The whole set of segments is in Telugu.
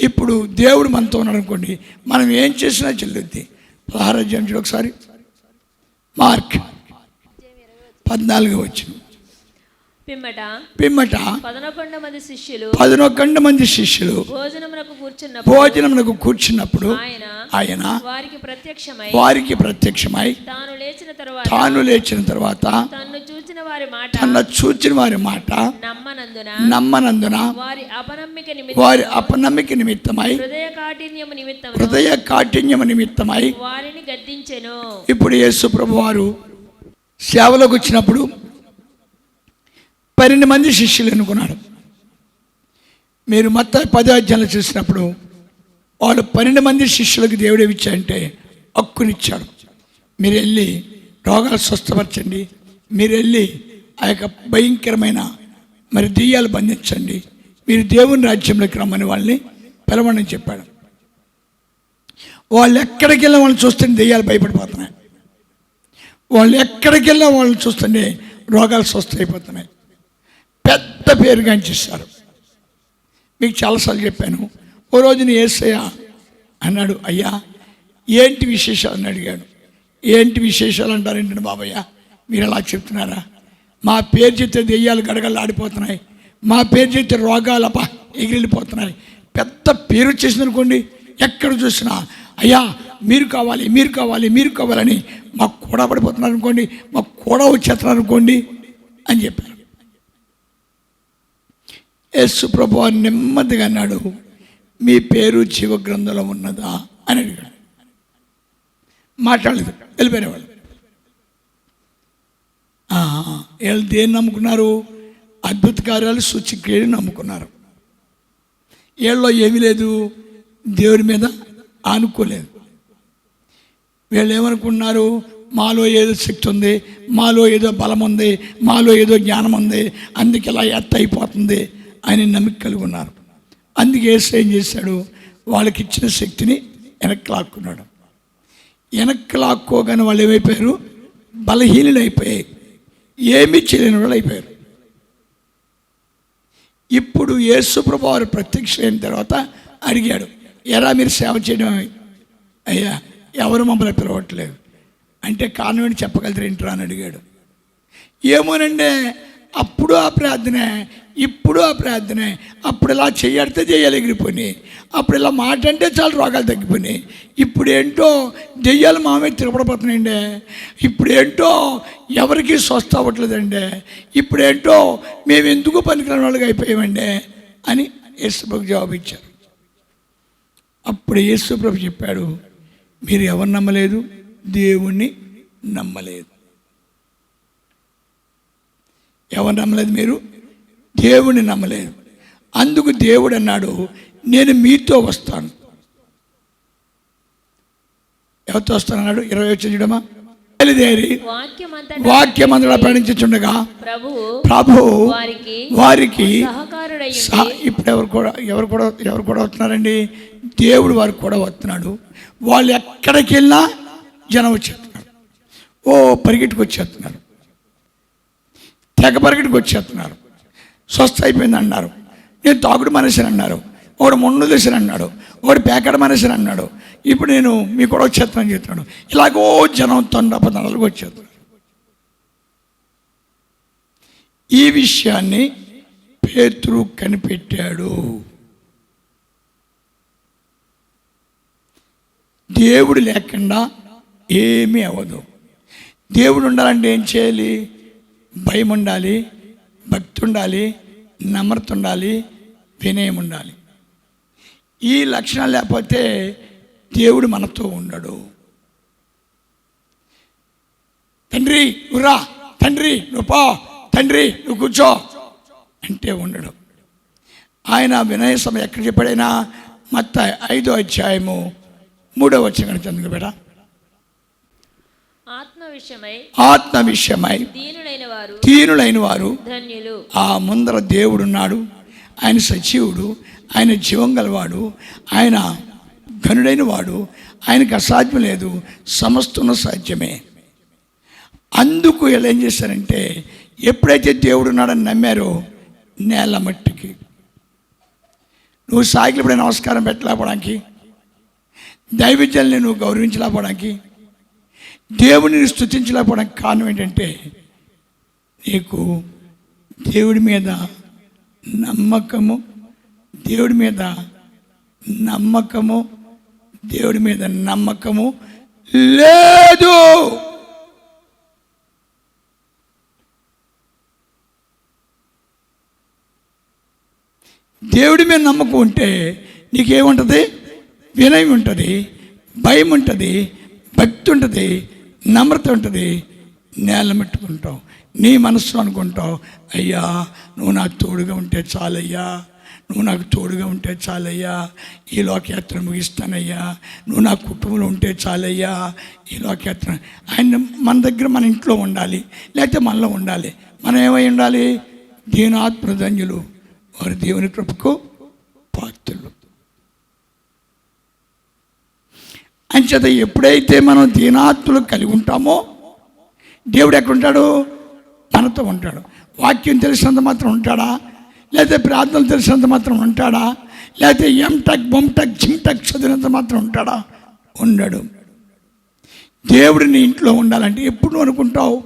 ఇప్పుడు దేవుడు మనతో ఉన్నాడు అనుకోండి మనం ఏం చేసినా చెల్లుద్ది. పదహారాధ్యాయం చూడు ఒకసారి. మార్క్ పద్నాలుగు వచ్చింది పిమ్మట పిమ్మట పదనొకొండ మంది శిష్యులు పదనొకండు మంది శిష్యులు భోజనమునకు కూర్చున్నప్పుడు భోజనమునకు కూర్చున్నప్పుడు ఆయన ఆయన వారికి ప్రత్యక్షమై వారికి ప్రత్యక్షమై తాను లేచిన తరువాత తాను లేచిన తర్వాత తన్ను చూచిన వారి మాట తన చూచిన వారి మాట నమ్మనందున నమ్మనందున వారి అపనమ్మిక నిమిత్తం వారి అపనమ్మిక నిమిత్తమై హృదయ కాఠిన్యము నిమిత్తం హృదయ కాఠిన్యము నిమిత్తమై వారిని గద్దించెను. ఇప్పుడు యేసు ప్రభు వారు సేవలోకి వచ్చినప్పుడు పన్నెండు మంది శిష్యులు ఎన్నుకున్నాడు మీరు మొత్తం పదార్థాలు చూసినప్పుడు వాళ్ళు పన్నెండు మంది శిష్యులకు దేవుడు ఇచ్చాయంటే హక్కునిచ్చాడు. మీరు వెళ్ళి రోగాలు స్వస్థపరచండి. మీరు వెళ్ళి ఆ యొక్క భయంకరమైన మరి దెయ్యాలు బంధించండి. మీరు దేవుని రాజ్యంలోకి రమ్మని వాళ్ళని పిలవని చెప్పాడు. వాళ్ళు ఎక్కడికి వెళ్ళిన వాళ్ళని చూస్తుంటే దెయ్యాలు భయపడిపోతున్నాయి. వాళ్ళు ఎక్కడికి వెళ్ళినా వాళ్ళని చూస్తుంటే రోగాలు స్వస్థ అయిపోతున్నాయి పెద్ద పేరు గాంచేస్తారు. మీకు చాలాసార్లు చెప్పాను ఓ రోజున ఏసయ్య అన్నాడు అయ్యా ఏంటి విశేషాలు? అని అడిగాడు. ఏంటి విశేషాలు? అంటారేంటండి బాబయ్య మీరు అలా చెప్తున్నారా? మా పేరు చెప్తే దెయ్యాలు గడగలు ఆడిపోతున్నాయి. మా పేరు చెప్తే రోగాలు అప ఎగిరిపోతున్నాయి పెద్ద పేరు వచ్చేసింది అనుకోండి ఎక్కడ చూసినా అయ్యా మీరు కావాలి మీరు కావాలి మీరు కావాలని మాకు కూడా పడిపోతున్నారు అనుకోండి మాకు కూడా వచ్చేస్తున్నారు అనుకోండి అని చెప్పారు. యేసు ప్రభు నెమ్మదిగా అన్నాడు మీ పేరు జీవ గ్రంథంలో ఉన్నదా? అని అడిగాడు. మాట్లాడలేదు వెళ్ళిపోయిన వాళ్ళు వీళ్ళు దేన్ని నమ్ముకున్నారు? అద్భుత కార్యాలు సూచిక్రియలు నమ్ముకున్నారు. వీళ్ళలో ఏమీ లేదు దేవుడి మీద ఆనుకోలేదు. వీళ్ళు ఏమనుకున్నారు మాలో ఏదో శక్తి ఉంది మాలో ఏదో బలం ఉంది మాలో ఏదో జ్ఞానం ఉంది అందుకే ఇలా ఎత్త అయిపోతుంది. ఆయన నమ్మిక కలిగి ఉన్నారు. అందుకే ఏసు ఏం చేశాడు? వాళ్ళకి ఇచ్చిన శక్తిని వెనక్కి లాక్కున్నాడు వెనక్కి లాక్కోగానే వాళ్ళు ఏమైపోయారు? బలహీనులు అయిపోయాయి ఏమీ చేయలేని వాళ్ళు అయిపోయారు. ఇప్పుడు యేసుప్రభు వారు ప్రత్యక్ష అయిన తర్వాత అడిగాడు ఎరా మీరు సేవ చేయడం అయ్యా ఎవరు మమ్మల్ని పిలవట్లేదు. అంటే కారణం ఏంటి చెప్పగలుగుతారు ఏంట్రా? అని అడిగాడు. ఏమోనండి అప్పుడు ఆ ప్రార్థన ఇప్పుడు ఆ ప్రార్థనే. అప్పుడు ఇలా చేయడితే చేయాలి అప్పుడు ఇలా మాట అంటే చాలా రోగాలు తగ్గిపోయినాయి. ఇప్పుడు ఏంటో దెయ్యాలు మామే తిరగబడిపోతున్నాయండి ఇప్పుడు ఏంటో ఎవరికి స్వస్థ అవ్వట్లేదండి. ఇప్పుడు ఏంటో మేము ఎందుకు పనికిరాని వాళ్ళకి అయిపోయామండి అని యేసుప్రభు జవాబు ఇచ్చారు. అప్పుడు యేసుప్రభు చెప్పాడు మీరు ఎవరు నమ్మలేదు? దేవుణ్ణి నమ్మలేదు. ఎవరు నమ్మలేదు మీరు? దేవుణ్ణి నమ్మలేదు అందుకు దేవుడు అన్నాడు నేను మీతో వస్తాను. ఎవరితో వస్తానన్నాడు? ఇరవై వచ్చి చూడమా బయలుదేరి వాక్యం అందులో ప్రయాణించుండగా ప్రభు వారికి ఇప్పుడు ఎవరు కూడా ఎవరు కూడా ఎవరు కూడా వస్తున్నారండి? దేవుడు వారికి కూడా వస్తున్నాడు. వాళ్ళు ఎక్కడికి వెళ్ళినా జనం వచ్చేస్తున్నారు. ఓ పరిగెట్టుకు వచ్చేస్తున్నారు తెగ పరిగెట్టుకు వచ్చేస్తున్నారు స్వస్థ అయిపోయింది అన్నారు నేను తాగుడు మనిషిని అన్నారు ఒకడు మొండు దశని అన్నాడు ఒకడు పేకడ మనిషిని అన్నాడు ఇప్పుడు నేను మీ కూడా వచ్చేస్తానని చెప్తున్నాడు ఇలాగో జనం తొండ పదనాలుగు ఈ విషయాన్ని పేతురు కనిపెట్టాడు. దేవుడు లేకుండా ఏమీ అవ్వదు. దేవుడు ఉండాలంటే ఏం చేయాలి? భయం ఉండాలి. భక్తి ఉండాలి నమ్రత ఉండాలి వినయం ఉండాలి. ఈ లక్షణం లేకపోతే దేవుడు మనతో ఉండడు. తండ్రి నువ్వు తండ్రి నువ్వు పో. తండ్రి నువ్వు కూర్చో అంటే ఉండడు. ఆయన వినయ సమయం ఎక్కడ చెప్పాడైనా మత్త ఐదో అధ్యాయము మూడో వచ్చిన చందుకు బేట ఆత్మ విషయమై దీనులైన వారు తీనులైన వారు ధన్యులు. ఆ ముందర దేవుడున్నాడు. ఆయన సజీవుడు ఆయన జీవం గలవాడు ఆయన ఘనుడైన వాడు ఆయనకు అసాధ్యం లేదు సమస్తున్న సాధ్యమే. అందుకు వీళ్ళు ఏం చేశారంటే ఎప్పుడైతే దేవుడు ఉన్నాడని నమ్మారో నేల మట్టికి. నువ్వు ఇప్పుడు నమస్కారం పెట్టలేకపోవడానికి దైవజ్ఞల్ని నువ్వు గౌరవించలేకపోవడానికి దేవుడిని స్థుతించలేకపోవడానికి కారణం ఏంటంటే నీకు దేవుడి మీద నమ్మకము దేవుడి మీద నమ్మకము దేవుడి మీద నమ్మకము లేదు. దేవుడి మీద నమ్మకం ఉంటే నీకేముంటుంది? వినయం ఉంటుంది భయం ఉంటుంది భక్తి ఉంటుంది నమ్రత ఉంటుంది. నేల మెట్టుకుంటావు. నీ మనసులో అనుకుంటావు. అయ్యా నువ్వు నాకు తోడుగా ఉంటే చాలయ్యా. నువ్వు నాకు తోడుగా ఉంటే చాలయ్యా. ఈ లోకయాత్ర ముగిస్తానయ్యా. నువ్వు నా కుటుంబంలో ఉంటే చాలయ్యా. ఈ లోకయాత్ర. ఆయన మన దగ్గర మన ఇంట్లో ఉండాలి. లేకపోతే మనలో ఉండాలి. మనం ఏమై ఉండాలి? దీనాత్మధన్యులు వారి దేవుని కృపకు పాత్రులు. అంచేత ఎప్పుడైతే మనం దీనాత్తులు కలిగి ఉంటామో దేవుడు ఎక్కడ ఉంటాడు? మనతో ఉంటాడు. వాక్యం తెలిసినంత మాత్రం ఉంటాడా? లేకపోతే ప్రార్థనలు తెలిసినంత మాత్రం ఉంటాడా? లేకపోతే ఎంటక్ బొమ్టక్ జిమ్టక్ చదివినంత మాత్రం ఉంటాడా? ఉండడు. దేవుడు నీ ఇంట్లో ఉండాలంటే ఎప్పుడు నువ్వు అనుకుంటావు?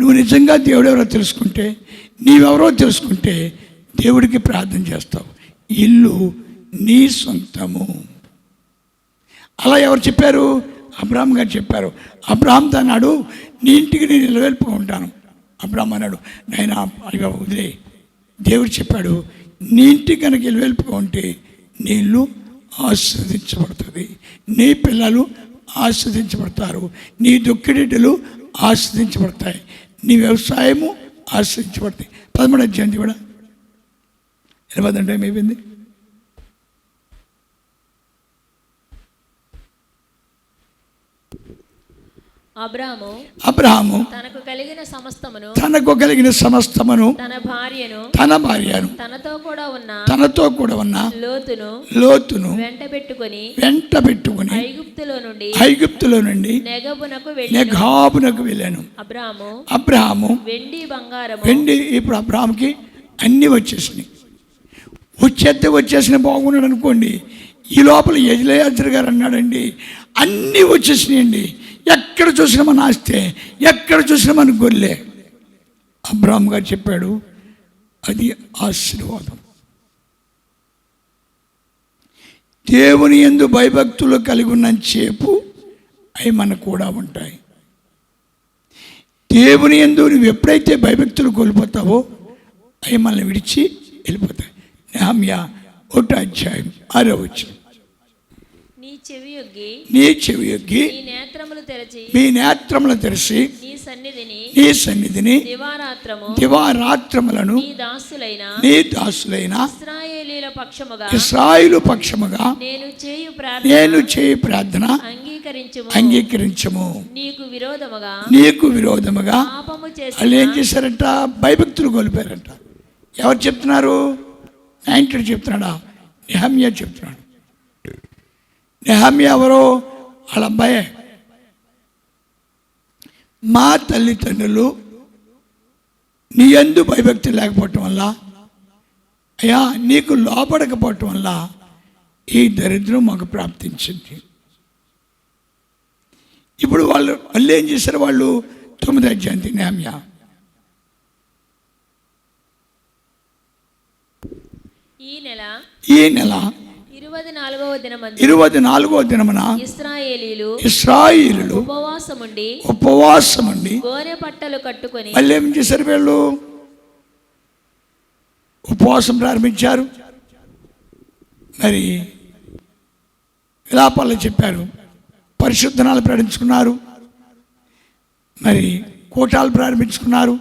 నువ్వు నిజంగా దేవుడు ఎవరో తెలుసుకుంటే నీవెవరో తెలుసుకుంటే దేవుడికి ప్రార్థన చేస్తావు. ఇల్లు నీ సొంతము. అలా ఎవరు చెప్పారు? అబ్రాహం గారు చెప్పారు. అబ్రాహం అన్నాడు నీ ఇంటికి నేను నిలవెల్పుగా ఉంటాను. అబ్రాహం అన్నాడు నాయన వదిలే. దేవుడు చెప్పాడు నీ ఇంటికి కనుక నిలవెల్పుగా ఉంటే నీ ఇల్లు ఆస్వాదించబడుతుంది. నీ పిల్లలు ఆస్వాదించబడతారు. నీ దుఃఖిడెడ్డలు ఆస్వాదించబడతాయి. నీ వ్యవసాయము ఆస్వాదించబడతాయి. పదమూడు అధ్యాయం కూడా ఇరవై టైం ఏమైపోయింది? అబ్రాము అబ్రహాము తనకు కలిగిన సమస్తమును తనకు కలిగిన సమస్తమును తన భార్యను తన భార్యను తనతో కూడా ఉన్న తనతో కూడా ఉన్న లోతును లోతును వెంట పెట్టుకుని వెంట పెట్టుకుని ఐగుప్తులో నుండి ఐగుప్తులో నుండి నెగబునకు వెళ్ళి నెగాబునకు వెళ్ళాను. అబ్రాము అబ్రహాము వెండి బంగారము వెండి ఇప్పుడు అబ్రహాంకి అన్నీ వచ్చేసినాయి. వచ్చేస్తే వచ్చేసిన బాగున్నాడు అనుకోండి. ఈ లోపల యజలేయాత్రి గారు అన్నాడండి అన్నీ వచ్చేసినాయండి. ఎక్కడ చూసినా మన ఆస్తే ఎక్కడ చూసినా మన గొల్లే. అబ్రాహ్మ గారు చెప్పాడు అది ఆశీర్వాదం. దేవుని ఎందు భయభక్తులు కలిగి ఉన్నంతసేపు అవి మనకు కూడా ఉంటాయి. దేవుని ఎందు నువ్వు ఎప్పుడైతే భయభక్తులు కోల్పోతావో అవి మనల్ని విడిచి వెళ్ళిపోతాయి. నెహమ్యా ఒకటో అధ్యాయం ఆరో వచ్చింది నీ చెవి యొగ్గి నీ చెవి యొగ్గి నీ నేత్రములు తెరచి మీ నేత్రములు తెరిచి నీ సన్నిధిని నీ సన్నిధిని దివారాత్రము దివారాత్రములను నీ దాసులైన నీ దాసులైన ఇస్రాయేలీల పక్షముగా ఇస్రాయిలు పక్షముగా నేను చేయు ప్రార్థన నేను చేయి ప్రార్థన అంగీకరించుము. అంగీకరించము. నీకు విరోధముగా నీకు విరోధముగా పాపము చేసి వాళ్ళు ఏం చేశారంట? భయభక్తులు కోల్పోయారంట. ఎవరు చెప్తున్నారు? నైన్టీ చెప్తున్నాడా? నెహమ్యా చెప్తున్నాడు. నెహమ్యా ఎవరు? వాళ్ళ అబ్బాయే మా తల్లిదండ్రులు నీ ఎందు భయభక్తి లేకపోవటం వల్ల అయ్యా నీకు లోపడకపోవటం వల్ల ఈ దరిద్రం మాకు ప్రాప్తించింది. ఇప్పుడు వాళ్ళు వాళ్ళు ఏం చేశారు వాళ్ళు? తొమ్మిది అధ్యాయం నెహమ్యా. ఈ నెల ఈ నెల ఇరవై నాలుగవ దినమున ఇస్రాయేలీలు ఇస్రాయిలు ఉపవాసముండి ఉపవాసం అండి గోనె పట్టలు కట్టుకొని మళ్ళీ ఏం చేశారు వీళ్ళు? ఉపవాసం ప్రారంభించారు. మరి విలాపాలు చెప్పారు. పరిశుద్ధనాలు ప్రకటించుకున్నారు మరి కూటాలు ప్రారంభించుకున్నారు.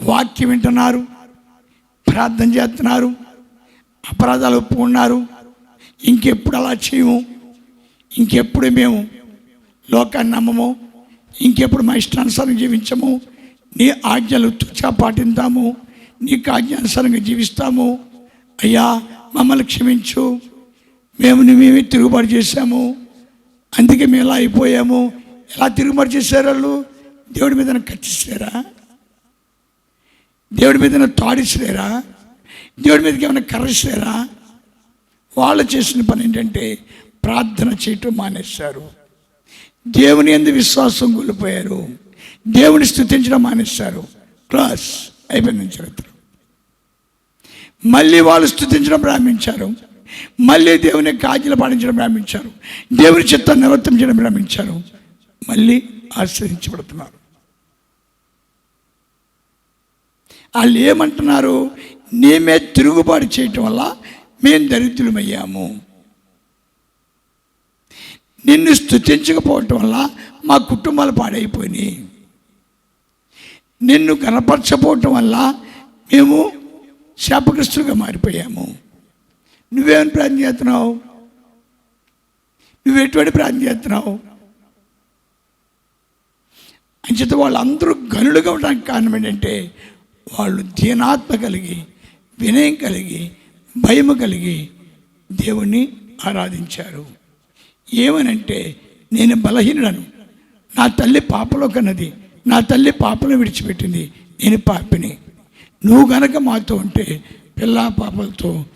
వాక్యం వింటున్నారు. ప్రార్థన చేస్తున్నారు. అపరాధాలు ఒప్పుకున్నారు. ఇంకెప్పుడు అలా చేయము? ఇంకెప్పుడు మేము లోకాన్ని నమ్మము? ఇంకెప్పుడు మా ఇష్టానుసారం జీవించము? నీ ఆజ్ఞలు తుచా పాటిద్దాము. నీకు ఆజ్ఞానుసారంగా జీవిస్తాము. అయ్యా మమ్మల్ని క్షమించు. మేము మేమే తిరుగుబాటు చేశాము. అందుకే మేము ఇలా అయిపోయాము. ఎలా తిరుగుబాటు చేశారు వాళ్ళు? దేవుడి మీద కట్టిస్తారా దేవుడి మీద తాడిసిలేరా దేవుడి మీదకి ఏమైనా కర్రసారా వాళ్ళు చేసిన పని ఏంటంటే ప్రార్థన చేయటం మానేశారు. దేవుని ఎందు విశ్వాసం కోల్పోయారు. దేవుని స్థుతించడం మానేశారు. క్లాస్ అయిపోయింది చరిత్ర. మళ్ళీ వాళ్ళు స్థుతించడం ప్రారంభించారు. మళ్ళీ దేవుని కాజీలు పాటించడం ప్రారంభించారు. దేవుని చిత్తాన్ని నివర్తించడం ప్రారంభించారు. మళ్ళీ ఆశ్రయించబడుతున్నారు. వాళ్ళు ఏమంటున్నారు? నీ మీద తిరుగుబాటు చేయటం వల్ల మేము దరిద్రులమయ్యాము. నిన్ను స్థుతించకపోవటం వల్ల మా కుటుంబాలు పాడైపోయినాయి. నిన్ను కనపరచపోవటం వల్ల మేము శాపగ్రస్తులుగా మారిపోయాము. నువ్వేమని ప్రార్థన చేస్తున్నావు? నువ్వు ఎటువంటి ప్రార్థన చేస్తున్నావు? అంచేత వాళ్ళందరూ గనులుగా ఉండడానికి కారణం ఏంటంటే వాళ్ళు దీనాత్మ కలిగి వినయం కలిగి భయము కలిగి దేవుణ్ణి ఆరాధించారు. ఏమనంటే నేను బలహీనుడను. నా తల్లి పాపలో కన్నది. నా తల్లి పాపను విడిచిపెట్టింది. నేను పాపిని. నువ్వు గనక మాతో ఉంటే పిల్ల పాపలతో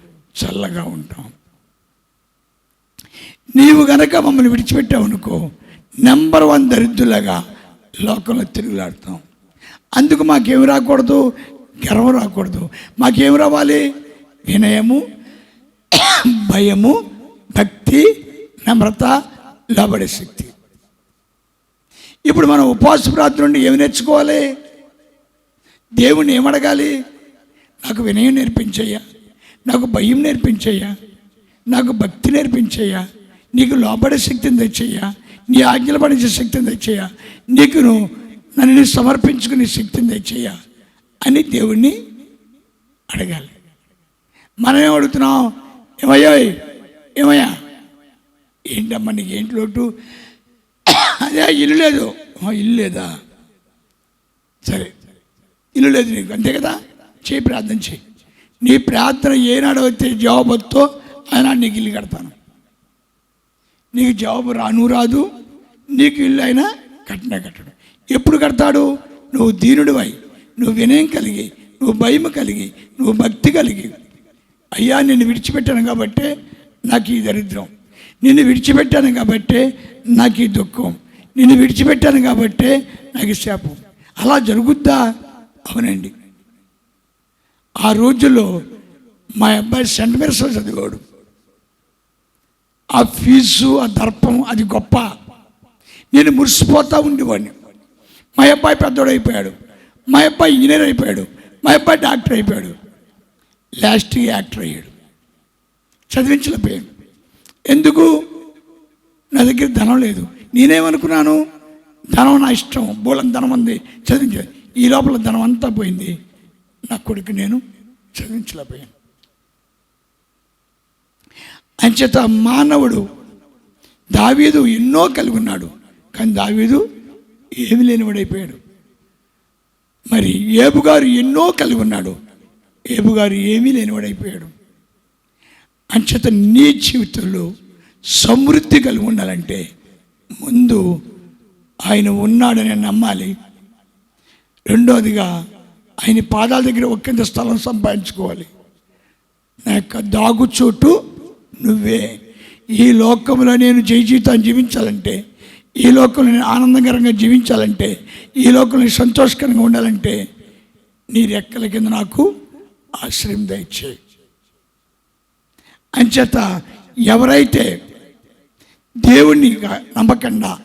చల్లగా ఉంటాం. నీవు గనక మమ్మల్ని విడిచిపెట్టావు అనుకో నెంబర్ వన్ దరిద్రులాగా లోకంలో తిరుగులాడతాం. అందుకు మాకేం రాకూడదు? గర్వం రాకూడదు. మాకేం రావాలి? వినయము భయము భక్తి నమ్రత లోబడే శక్తి. ఇప్పుడు మనం ఉపవాస ప్రార్థన నుండి ఏమి నేర్చుకోవాలి? దేవుణ్ణి ఏమడగాలి నాకు వినయం నేర్పించయ్యా. నాకు భయం నేర్పించయ్యా. నాకు భక్తి నేర్పించయ్యా. నీకు లోబడే శక్తిని తెచ్చయ్యా. నీ ఆజ్ఞలు పడించే శక్తిని తెచ్చయ్యా. నీకు నన్ను సమర్పించుకునే శక్తిని తెచ్చయ్యా. అని దేవుణ్ణి అడగాలి. మనం ఏం అడుగుతున్నాం? ఏమయ్యో ఏమయ్యా? ఏంటమ్మా నీకు ఏంటి లోటు? అదే ఇల్లు లేదు. ఇల్లు లేదా? సరే ఇల్లు లేదు నీకు. అంతే కదా? చేయి ప్రార్థన చేయి. నీ ప్రార్థన ఏనాడు వచ్చే జవాబు వస్తో ఆయన నీకు ఇల్లు కడతాను. నీకు జవాబు రాను రాదు. నీకు ఇల్లు అయినా కట్టినా కట్టడు. ఎప్పుడు కడతాడు? నువ్వు దీనుడివై. నువ్వు వినయం కలిగి నువ్వు భయం కలిగి నువ్వు భక్తి కలిగి. అయ్యా నిన్ను విడిచిపెట్టాను కాబట్టే నాకు ఈ దరిద్రం. నిన్ను విడిచిపెట్టాను కాబట్టే నాకు ఈ దుఃఖం. నిన్ను విడిచిపెట్టాను కాబట్టే నాకు ఈ శాపం. అలా జరుగుద్దా? అవునండి. ఆ రోజుల్లో మా అబ్బాయి సెంట్ మెరసలో చదివాడు. ఆ ఫీజు ఆ దర్పం అది గొప్ప. నేను మురిసిపోతూ ఉండేవాడిని. మా అబ్బాయి పెద్దోడైపోయాడు. మా అబ్బాయి ఇంజనీర్ అయిపోయాడు. మా అబ్బాయి డాక్టర్ అయిపోయాడు. లాస్ట్ యాక్టర్ అయ్యాడు. చదివించలేపోయాడు ఎందుకు? నా దగ్గర ధనం లేదు. నేనేమనుకున్నాను? ధనం నా ఇష్టం. బోలం ధనం ఉంది. చదివించ. ఈ లోపల ధనం అంతా పోయింది. నా కొడుకు నేను చదివించలేకపోయాను. అంచేత మానవుడు దావీదు ఎన్నో కలిగి ఉన్నాడు. కానీ దావీదు ఏమి లేనివాడైపోయాడు. మరి ఏబు గారు ఎన్నో కలిగి ఉన్నాడు. ఏబు గారు ఏమీ లేనివాడైపోయాడు. అంచేత నీ జీవితంలో సమృద్ధి కలిగి ఉండాలంటే ముందు ఆయన ఉన్నాడని నమ్మాలి. రెండోదిగా ఆయన పాదాల దగ్గర ఒక్కంత స్థలం సంపాదించుకోవాలి. నా యొక్క దాగుచోటు నువ్వే. ఈ లోకంలో నేను జయ జీవితాన్ని జీవించాలంటే ఈ లోకంలో నేను ఆనందకరంగా జీవించాలంటే ఈ లోకంలో సంతోషకరంగా ఉండాలంటే నీ రెక్కల కింద నాకు ఆశ్రయం దయచేయి. అంచేత ఎవరైతే దేవుణ్ణి నమ్మకుండా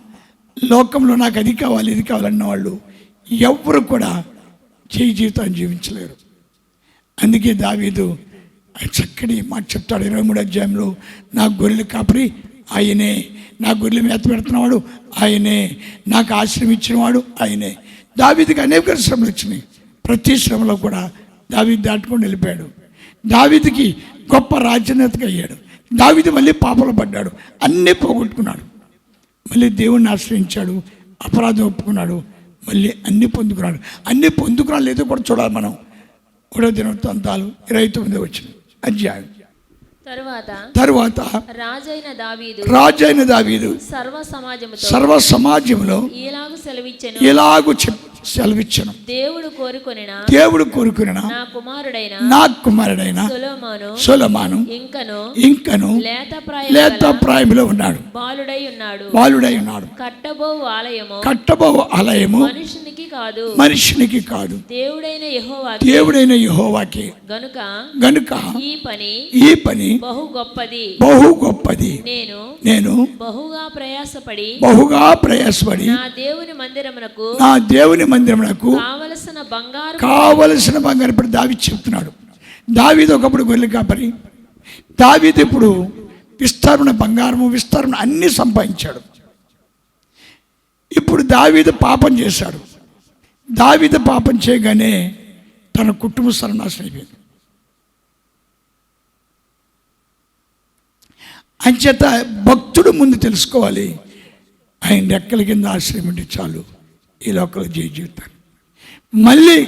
లోకంలో నాకు అది కావాలి ఇది కావాలన్న వాళ్ళు ఎవ్వరు కూడా చేయి జీవితాన్ని జీవించలేరు. అందుకే దావీదు ఆయన చక్కటి మాట చెప్తాడు. ఇరవై మూడు అధ్యాయంలో నా గొర్రెలు కాపరి ఆయనే నా గొర్రెలు మేత పెడుతున్నవాడు ఆయనే నాకు ఆశ్రయం ఇచ్చినవాడు ఆయనే. దావీదికి అనేక శ్రమలు వచ్చినాయి. ప్రతి శ్రమలో కూడా దావీదు దాటుకొని వెళ్ళిపోయాడు. దావీదికి గొప్ప రాజ్యనేతగా అయ్యాడు. దావీదు మళ్ళీ పాపలు పడ్డాడు. అన్నీ పోగొట్టుకున్నాడు. మళ్ళీ దేవుణ్ణి ఆశ్రయించాడు. అపరాధం ఒప్పుకున్నాడు. మళ్ళీ అన్నీ పొందుకున్నాడు. అన్నీ పొందుకున్నాడు లేదో కూడా చూడాలి మనం. కూడా దినవృత్తాంతాలు ఇరవై తొమ్మిది వచ్చింది అధ్యాయం. తరువాత తరువాత రాజైన దావీదు రాజైన దావీదు సర్వ సమాజముతో సర్వ సమాజంలో ఈలాగు సెలవిచ్చెను? ఎలాగూ చెప్ సెలవిచ్చను. దేవుడు కోరుకొనిన దేవుడు కోరుకున్న నా కుమారుడైన నా కుమారుడైన సొలొమోను సొలమాను ఇంకను ఇంకను లేత లేత ప్రాయ ప్రాయంలో ఉన్నాడు. బాలుడై ఉన్నాడు. బాలుడై ఉన్నాడు. కట్టబోవు ఆలయము కట్టబో ఆలయము మనుషునికి కాదు. మనుషునికి కాదు. దేవుడైన యెహోవాకి దేవుడైన యెహోవాకి గనుక గనుక ఈ పని ఈ పని బహు గొప్పది. బహు గొప్పది. నేను నేను బహుగా ప్రయాసపడి బహుగా ప్రయాసపడి నా దేవుని మందిరమునకు నా దేవుని మందిరమునకు కావలసిన బంగారు కావలసిన బంగారు ఇప్పుడు దావీదు చెప్తున్నాడు. దావీదు ఒకప్పుడు గొర్రెలు కాపరి. దావీదు ఇప్పుడు విస్తరణ బంగారము విస్తరణ అన్ని సంపాదించాడు. ఇప్పుడు దావీదు పాపం చేశాడు. దావీదు పాపం చేయగానే తన కుటుంబ సర్వనాశనం అయిపోయింది. అంచేత భక్తుడు ముందు తెలుసుకోవాలి ఆయన రెక్కల కింద ఆశ్రయం చాలు. ఈ లోకల జయ జీవితాన్ని మళ్ళీ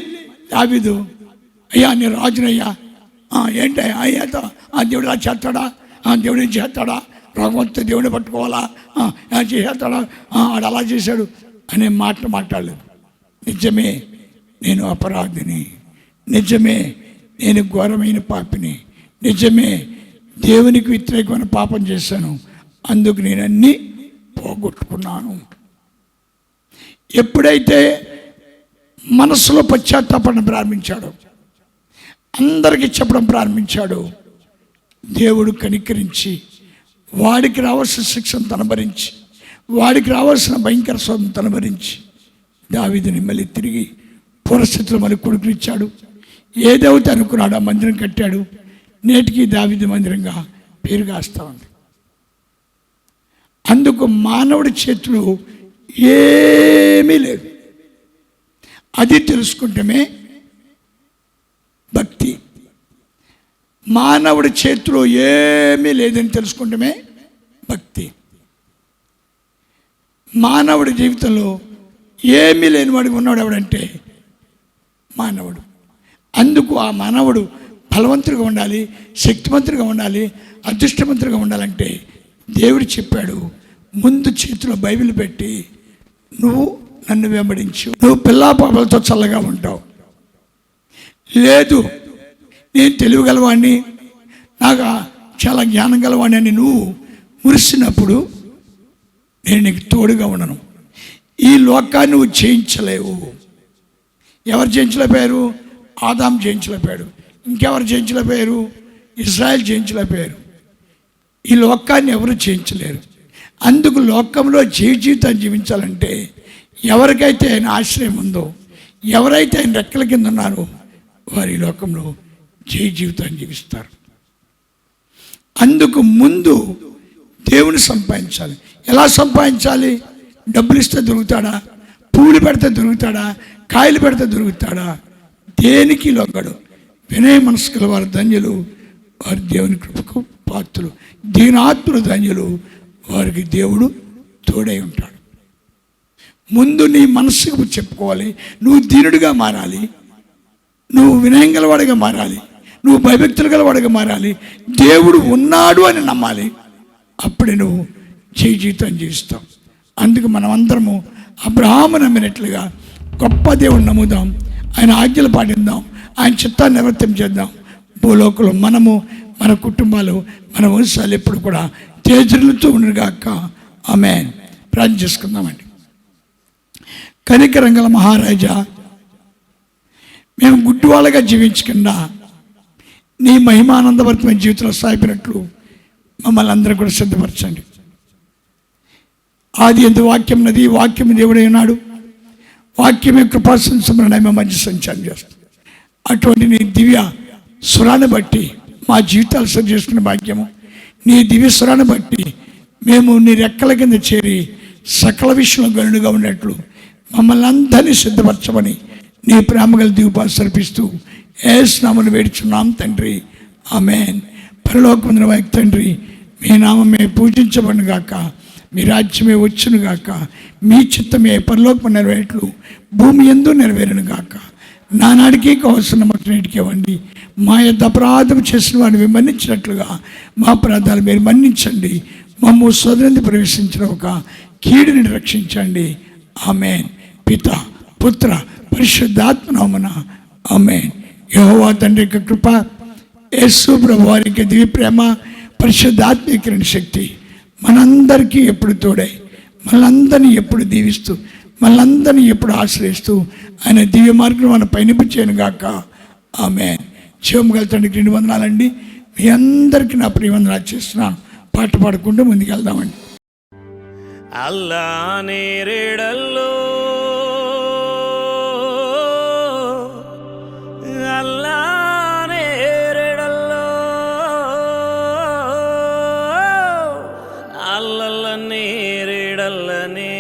దావిదు అయ్యా నేను రాజునయ్యా ఏంటయ్యా అయ్యాతో ఆ దేవుడు అలా చేస్తాడా? ఆ దేవుడిని చేస్తాడా? రఘువంత దేవుడిని పట్టుకోవాలా? చేస్తాడా? ఆడు అలా చేశాడు అనే మాట మాట్లాడలేదు. నిజమే నేను అపరాధిని. నిజమే నేను ఘోరమైన పాపిని. నిజమే దేవునికి వ్యతిరేకమైన పాపం చేశాను. అందుకు నేను అన్నీ పోగొట్టుకున్నాను. ఎప్పుడైతే మనసులో పశ్చాత్తాపడం ప్రారంభించాడు అందరికీ చెప్పడం ప్రారంభించాడు దేవుడు కనికరించి వాడికి రావాల్సిన శిక్షను తన భరించి వాడికి రావాల్సిన భయంకర స్వామి తన భరించి మళ్ళీ తిరిగి పురస్థితులు మళ్ళీ కొడుకునిచ్చాడు. ఏదైతే అనుకున్నాడు ఆ మందిరం కట్టాడు? నేటికి దావీదు మందిరంగా పేరుగాస్తా ఉంది. అందుకు మానవుడి చేతిలో ఏమీ లేదు. అది తెలుసుకుంటమే భక్తి. మానవుడి చేతిలో ఏమీ లేదని తెలుసుకుంటమే భక్తి. మానవుడి జీవితంలో ఏమీ లేనివాడికి ఉన్నాడు ఎవడంటే మానవుడు. అందుకు ఆ మానవుడు బలవంతుడిగా ఉండాలి శక్తివంతుడిగా ఉండాలి అదృష్టవంతుడిగా ఉండాలంటే దేవుడు చెప్పాడు ముందు చేతిలో బైబిల్ పెట్టి నువ్వు నన్ను వెంబడించు. నువ్వు పిల్లా పాపలతో చల్లగా ఉంటావు. లేదు నేను తెలివిగలవాడిని నాకు చాలా జ్ఞానం గలవాడిని అని నువ్వు మురిసినప్పుడు నేను నీకు తోడుగా ఉండను. ఈ లోకాన్ని నువ్వు జయించలేవు. ఎవరు జయించలేకపోయారు ఆదాం చేయించలేపోయాడు ఇంకెవరు జయించలేకపోయారు ఇజ్రాయెల్ జయించలేకపోయారు ఈ లోకాన్ని ఎవరు జయించలేరు? అందుకు లోకంలో జీవితం జీవితాన్ని జీవించాలంటే ఎవరికైతే ఆయన ఆశ్రయం ఉందో ఎవరైతే ఆయన రెక్కల కింద ఉన్నారో వారి లోకంలో జయ జీవితాన్ని జీవిస్తారు. అందుకు ముందు దేవుని సంపాదించాలి. ఎలా సంపాదించాలి? డబ్బులు ఇస్తే దొరుకుతాడా? పూలు పెడితే దొరుకుతాడా? కాయలు పెడితే దొరుకుతాడా? దేనికి లొంగడు వినయ మనసు గల వారు ధన్యులు వారి దేవుని కృపకు పాత్రులు. దీనాత్ములు ధన్యులు వారికి దేవుడు తోడై ఉంటాడు. ముందు నీ మనస్సుకు చెప్పుకోవాలి. నువ్వు దీనుడిగా మారాలి. నువ్వు వినయం గలవాడిగా మారాలి. నువ్వు భయభక్తులు గలవాడిగా మారాలి. దేవుడు ఉన్నాడు అని నమ్మాలి. అప్పుడే నువ్వు చేయి జీవితం జీవిస్తావు. అందుకు మనమందరము అబ్రహాము నమ్మినట్లుగా గొప్ప దేవుడు నమ్ముదాం. ఆయన ఆజ్ఞలు పాటిద్దాం. ఆయన చిత్తాన్ని నివర్తం చేద్దాం భూలోకంలో మనము మన కుటుంబాలు మన వంశాలు ఎప్పుడు కూడా తేజరులతో ఉండుగాక ఆమె ప్రార్థన చేసుకుందామండి. కనికరంగల మహారాజా మేము గుడ్డివాళ్ళగా జీవించకుండా నీ మహిమానందవర్తమైన జీవితంలో సాగిపోయినట్లు మమ్మల్ని అందరూ కూడా సిద్ధపరచండి. ఆది ఎందు వాక్యం నది వాక్యం దేవుడై ఉన్నాడు. వాక్యమే కృపాసంసమరణ మేము మంచి సంచారం చేస్తాం అటువంటి నీ దివ్య స్వరాన్ని బట్టి మా జీవితాలు సరి చేసుకునే భాగ్యము నీ దివ్య బట్టి మేము నీ రెక్కల కింద చేరి సకల విషయంలో గనుడుగా ఉన్నట్లు మమ్మల్ని అందరినీ సిద్ధపరచమని నీ ప్రేమగల దిగుపాలు సరిపిస్తూ ఏ స్నామను వేడుచున్నాం తండ్రి. ఆమెన్. పరలోకముందిన వైపు తండ్రి మీ నామమే పూజించబడిన గాక మీ రాజ్యమే వచ్చును గాక మీ చిత్తమే పరలోకం నెరవేట్లు భూమి ఎందు నెరవేరును గాక. నానాడికి కావాల్సిన మొట్టనేటికి ఇవ్వండి మా యొక్క అపరాధం చేసిన వాడిని మన్నించినట్లుగా మా అపరాధాలు మీరు మన్నించండి. మమ్ము సోదరుని ప్రవేశించిన ఒక కీడుని రక్షించండి. ఆమెన్. పిత పుత్ర పరిశుద్ధాత్మనామన ఆమెన్. ఆమె యహోవా తండ్రి యొక్క కృప యేసు ప్రభు వారికి దివ్య ప్రేమ పరిశుద్ధాత్మీకరణ శక్తి మనందరికీ ఎప్పుడు తోడై మనందరినీ ఎప్పుడు దీవిస్తూ మనందరినీ ఎప్పుడు ఆశ్రయిస్తూ ఆయన దివ్య మార్గం మన పయనిపించాను గాక. ఆమె శివం గల తండ్రికి రెండు వందనాలండి మీ అందరికీ నా ప్రియవందనాలు చేస్తున్నాను పాట పాడుకుంటూ ముందుకెళ్దామండి. అల్లా నేరేడల్లో అల్లా నేరేడల్లో అల్లల్ల నేరేడల్లనే